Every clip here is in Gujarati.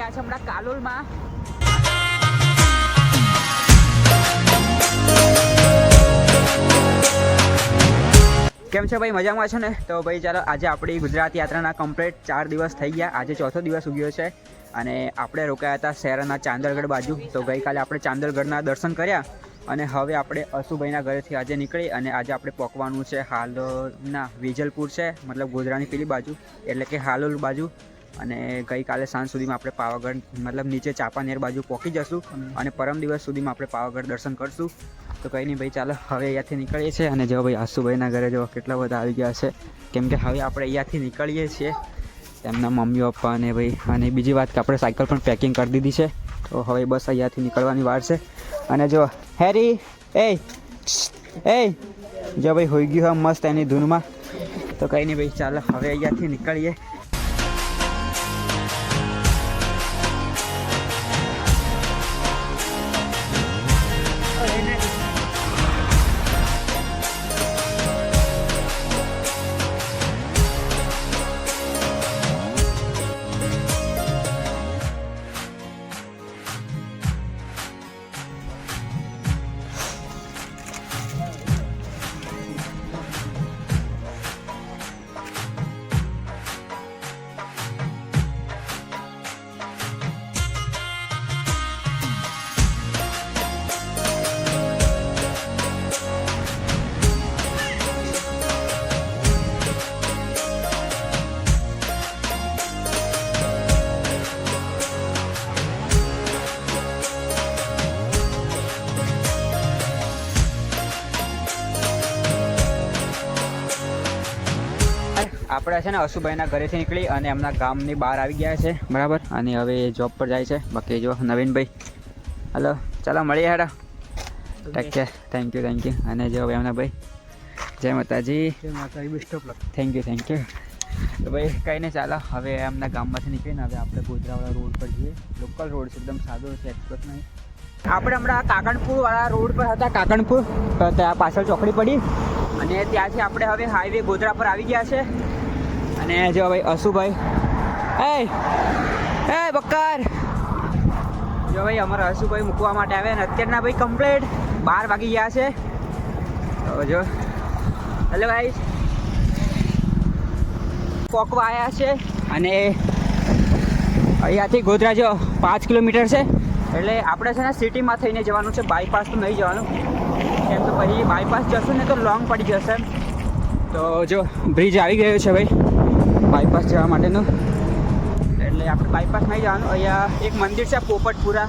ગયા છે હમણાં કાલોલમાં. કેમ છે ભાઈ? મજામાં છો ને? તો ભાઈ, ચાલો, આજે આપણી ગુજરાત યાત્રાના કમ્પ્લીટ ચાર દિવસ થઈ ગયા. આજે ચોથો દિવસ ઉગ્યો છે અને આપણે રોકાયા હતા શહેરના ચાંદલગઢ બાજુ. તો ગઈકાલે આપણે ચાંદલગઢના દર્શન કર્યા અને હવે આપણે અશુભાઈના ઘરેથી આજે નીકળી અને આજે આપણે પહોંચવાનું છે હાલોલના વેજલપુર છે, મતલબ ગોધરાની પેલી બાજુ, એટલે કે હાલોલ બાજુ. અને ગઈકાલે સાંજ સુધીમાં આપણે પાવાગઢ મતલબ નીચે ચાપાનેર બાજુ પહોંચી જશું અને પરમ દિવસ સુધીમાં આપણે પાવાગઢ દર્શન કરશું. તો કંઈ નહીં ભાઈ ચાલો હવે અહીંયાથી નીકળીએ છીએ અને જો ભાઈ આસુભાઈના ઘરે જો કેટલા બધા આવી ગયા છે. કેમ કે હવે આપણે અહીંયાથી નીકળીએ છીએ. એમના મમ્મી પપ્પા અને ભાઈ અને બીજી વાત કે આપણે સાયકલ પણ પેકિંગ કરી દીધી છે. તો હવે બસ અહીંયાથી નીકળવાની વાર છે. અને જો હેરી એ એ જો ભાઈ હોઈ ગયું મસ્ત એની ધૂનમાં. તો કંઈ નહીં ભાઈ ચાલો હવે અહીંયાથી નીકળીએ. આપણે છે ને અશુભાઈના ઘરેથી નીકળી અને એમના ગામની બહાર આવી ગયા છે બરાબર? અને હવે જોબ પર જાય છે. બાકી જો નવીનભાઈ. હલો ચાલો મળીએ હેડા. Take care thank you thank you અને જો હવે એમના ભાઈ. જય માતાજી. થેન્ક યુ થેન્ક યુ તો ભાઈ કંઈ નહીં ચાલો. હવે એમના ગામમાંથી નીકળીને હવે આપણે ગોધરાવાળા રોડ પર જઈએ. લોકલ રોડ છે એકદમ સાદો છે એક્સપ્રેસ નહીં. આપણે હમણાં કાકણપુર વાળા રોડ પર હતા કાકણપુર. ત્યાં પાછળ ચોકડી પડી. અને ત્યાંથી આપણે હવે હાઈવે ગોધરા પર આવી ગયા છે. અને જો ભાઈ અશુભાઈ. એ એ બક્કર. જો ભાઈ અમારા અશુભાઈ મૂકવા માટે આવ્યા અને અત્યારના ભાઈ કમ્પ્લેટ બાર વાગી ગયા છે. જો. હેલો ભાઈ કોકવા આવ્યા છે અને અહીંયાથી ગોધરા જો પાંચ કિલોમીટર છે. એટલે આપણે છે ને સિટીમાં થઈને જવાનું છે. બાયપાસ તો નહીં જવાનું. કેમ તો પછી બાયપાસ જશું ને તો લોંગ પડી જશે તો જો બ્રિજ આવી ગયો છે ભાઈ. બાયપાસ જવા માટેનું. એટલે આપણે બાયપાસ નહીં જવાનું, અહીંયા એક મંદિર છે, પોપટપુરા.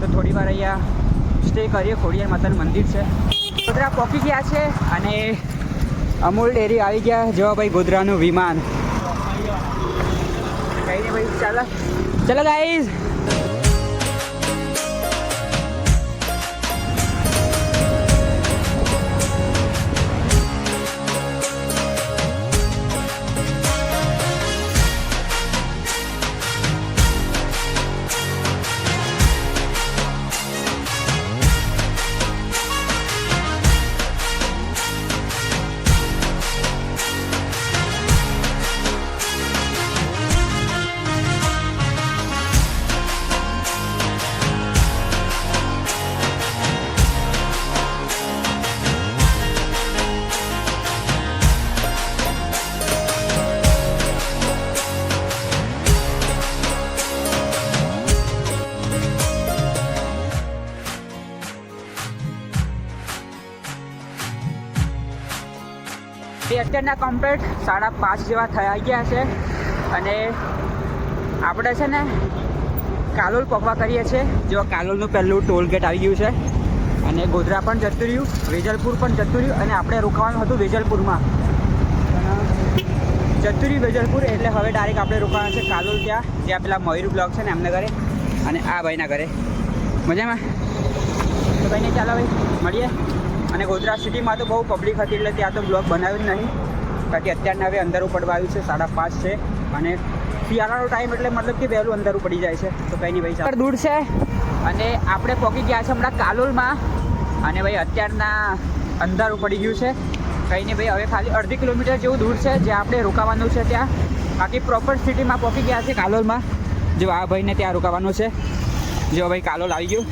તો થોડી વાર અહીંયા સ્ટે કરીએ ખોડિયાર માતાનું મંદિર છે. ગોધરા પહોંચી ગયા છે અને અમૂલ ડેરી આવી ગયા જો ભાઈ, ગોધરાનું વિમાન. કઈ નહીં ભાઈ, ચાલો. ચાલો ગાઈઝ એ અત્યારના કમ્પ્લેટ સાડા પાંચ જેવા થયા ગયા છે. અને આપણે છે ને કાલોલ પકવા કરીએ છીએ. જો કાલોલનું પહેલું ટોલ ગેટ આવી ગયું છે. અને ગોધરા પણ જતું રહ્યું, વેજલપુર પણ જતું રહ્યું અને આપણે રોકાવાનું હતું વેજલપુરમાં. જતું રહ્યું વેજલપુર એટલે હવે ડાયરેક્ટ આપણે રોકાવાનું છે કાલોલ ત્યાં, જ્યાં પેલા મયુર બ્લોક છે ને એમને ઘરે અને આ ભાઈના ઘરે. મજામાં? તો ભાઈને ચાલો ભાઈ, મળીએ. અને ગોધરા સિટીમાં તો બહુ પબ્લિક હતી એટલે ત્યાં તો બ્લોક બનાવ્યો જ નહીં. બાકી અત્યારના હવે અંધારું પડવા આવ્યું છે સાડા પાંચ છે. અને શિયાળાનો ટાઈમ એટલે મતલબ કે વહેલું અંધારું પડી જાય છે. તો કંઈ નહીં ભાઈ દૂર છે. અને આપણે પહોંચી ગયા છે હમણાં કાલોલમાં. અને ભાઈ અત્યારના અંધારું પડી ગયું છે. કંઈ નહીં ભાઈ હવે ખાલી અડધી કિલોમીટર જેવું દૂર છે જ્યાં આપણે રોકાવાનું છે ત્યાં. બાકી પ્રોપર સિટીમાં પહોંચી ગયા છે કાલોલમાં. જો આ ભાઈને ત્યાં રોકાવાનું છે. જો ભાઈ કાલોલ આવી ગયું.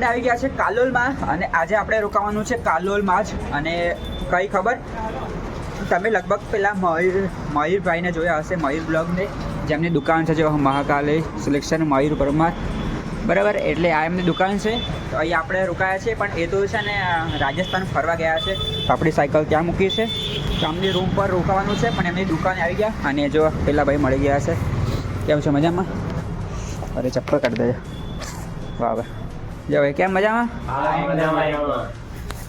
આપણે આવી ગયા છે કાલોલમાં અને આજે આપણે રોકાવાનું છે કાલોલમાં જ અને કઈ ખબર? તમે લગભગ પેલા મયુર મયુરભાઈને જોયા હશે, મયુર બ્લોગને, જેમની દુકાન છે જે મહાકાલે સિલેક્શન મયુર પરમાર. બરાબર? એટલે આ એમની દુકાન છે. તો અહીં આપણે રોકાયા છે પણ એ તો છે ને, રાજસ્થાન ફરવા ગયા છે. તો આપણી સાયકલ ત્યાં મૂકી છે. તો અમને રૂમ પર રોકાવાનું છે, પણ એમની દુકાને આવી ગયા. અને જો પેલા ભાઈ મળી ગયા છે કેમ છે? મજામાં? અરે ચપ્પલ કાઢી દેજો. વાહ. જો ભાઈ કેમ મજામાં?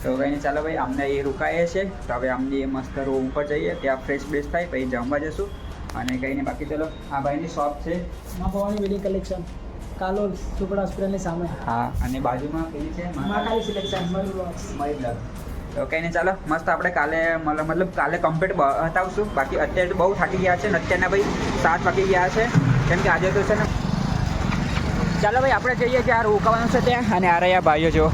તો કઈ નહીં ચાલો ભાઈ અમને એ રોકાઈએ છે તો હવે અમને એ મસ્ત રૂમ ઉપર જઈએ ત્યાં ફ્રેશ બ્રેશ થાય પછી જમવા જશું. અને કંઈ નહીં બાકી ચલો આ ભાઈની શોપ છે. Maa Bhavani wedding collection Kalol super હોસ્પિટલની સામે. હા અને બાજુમાં પેલી છે મહાકાલી સિલેક્શન મયુર બ્લોગ. તો કંઈ નહીં ચાલો મસ્ત આપણે કાલે મતલબ મતલબ કાલે કમ્પ્લીટ બતાવશું બાકી અત્યારે તો બહુ થાકી ગયા છે ને અત્યારના ભાઈ સાત વાગી ગયા છે. કેમ કે આજે તો છે ને ચાલો ભાઈ, આપણે જઈએ જ્યાં રોકાવાનું છે ત્યાં અને આ રહ્યા ભાઈઓ જો.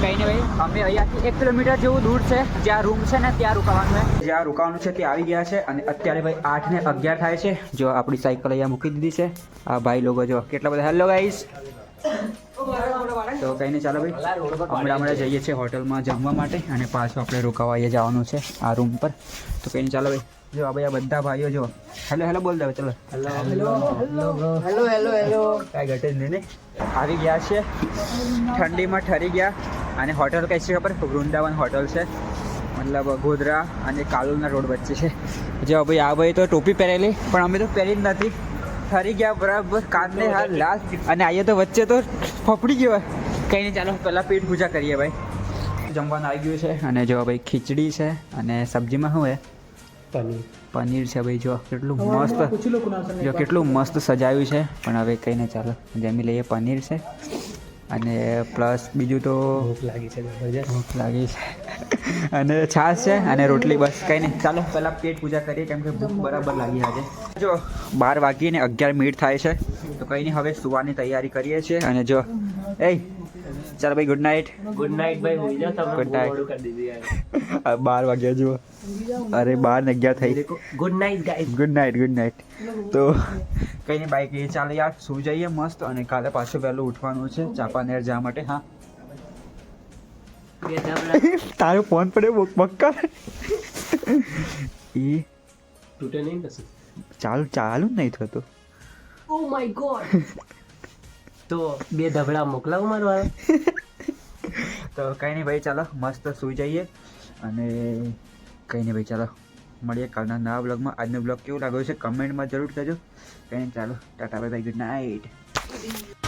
કંઈ નહીં ભાઈ, અમે અહીંયાથી એક કિલોમીટર જેવું દૂર છે, જ્યાં રૂમ છે ને ત્યાં રોકાવાનું છે. જ્યાં રોકાવાનું છે ત્યાં આવી ગયા છે અને અત્યારે ભાઈ આઠ ને અગિયાર થાય છે. જો આપણી સાયકલ અહીંયા મૂકી દીધી છે. આ ભાઈ લોકો જો કેટલા બધા હેલો ગાઈસ તો કંઈ નહીં ચાલો ભાઈ હમણાં હમણાં જઈએ છીએ હોટલમાં જમવા માટે અને પાછું આપણે રોકાવા જવાનું છે આ રૂમ પર. તો કંઈ નહીં ચાલો ભાઈ જો આ ભાઈ આ બધા ભાઈઓ જો. હેલો હેલો બોલ દે ચલો. Hello hello hello. હેલો કાંઈ ઘટે નહીં ને. આવી ગયા છે. ઠંડીમાં ઠરી ગયા. અને હોટલ કઈ છે ખબર? વૃંદાવન હોટલ છે. મતલબ ગોધરા અને કાલુલના રોડ વચ્ચે છે. જો ભાઈ આ ભાઈ તો ટોપી પહેરેલી પણ અમે તો પહેરી જ નથી. ઠરી ગયા બરાબર કાનને હાલ લાલ. અને આઈએ તો વચ્ચે તો ફફડી ગયો. કંઈ નહીં ચાલો પહેલાં પેટ પૂજા કરીએ ભાઈ. જમવાનું આવી ગયું છે. અને જો ભાઈ ખીચડી છે. અને સબ્જીમાં શું હે? પનીર. પનીર છે ભાઈ જો કેટલું મસ્ત જો કેટલું મસ્ત સજાવ્યું છે પણ હવે કંઈ નહીં ચાલો. જમી લઈએ પનીર છે. અને પ્લસ બીજું તો ભૂખ લાગી છે ભૂખ લાગી છે. અને છાશ છે અને રોટલી બસ કંઈ નહીં ચાલો પહેલાં પેટ પૂજા કરીએ કેમ કે ભૂખ બરાબર લાગી આજે. જો બાર વાગીને અગિયાર મિનિટ થાય છે. તો કંઈ નહીં હવે સુવાની તૈયારી કરીએ છીએ. અને જો એ ચાલો ભાઈ ગુડ નાઇટ ગુડ નાઇટ ભાઈ ગુડ યાર. બાર વાગ્યા જુઓ. અરે બાર ને અગિયાર થઈ. Good night guys good night good night તો કંઈ નહીં બાઈક એ ચાલે યાર. સુઈ જઈએ મસ્ત અને કાલે પાછું વહેલું ઉઠવાનું છે. ચાપાનેર જવા માટે હા. બે તારો ફોન પડ્યો મક્કા ઈ તૂટે નહીં કશું? ચાલુ ચાલુ જ નહીં થતું. ઓ માય ગોડ તો બે ધબડા મોકલાવ મારવા તો કંઈ નહીં ભાઈ ચાલો મસ્ત સુઈ જઈએ. અને કંઈ નહીં ભાઈ ચાલો મળીએ કાલના નવા બ્લોગમાં આજનો બ્લોગ કેવું લાગ્યો છે? કમેન્ટમાં જરૂર કહેજો. કંઈ ચાલો, tata bye bye good night